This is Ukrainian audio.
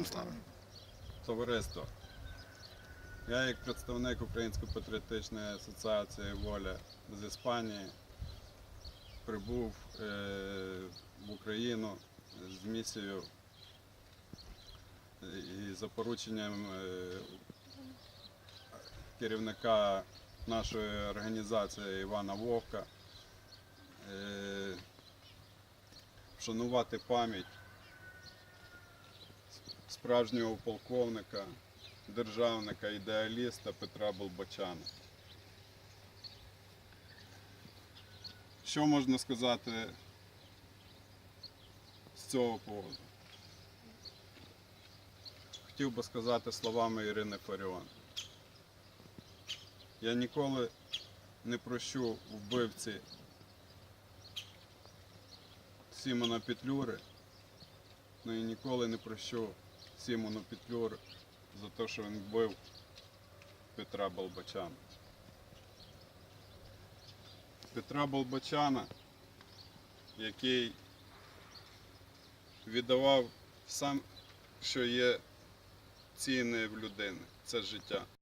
Героям слава. Товариство. Я як представник Українсько-патріотичної асоціації Воля з Іспанії прибув е, в Україну з місією е, і за порученням е, керівника нашої організації Івана Вовка вшанувати пам'ять справжнього полковника, державника, ідеаліста Петра Болбачана. Що можна сказати з цього поводу? Хотів би сказати словами Ірини Фаріон. Я ніколи не прощу вбивці Сімона Петлюри, ну і ніколи не прощу Сімону Петлюр за те, що він вбив Петра Болбачана. Петра Болбачана, який віддавав сам, що є цінне в людини, це життя.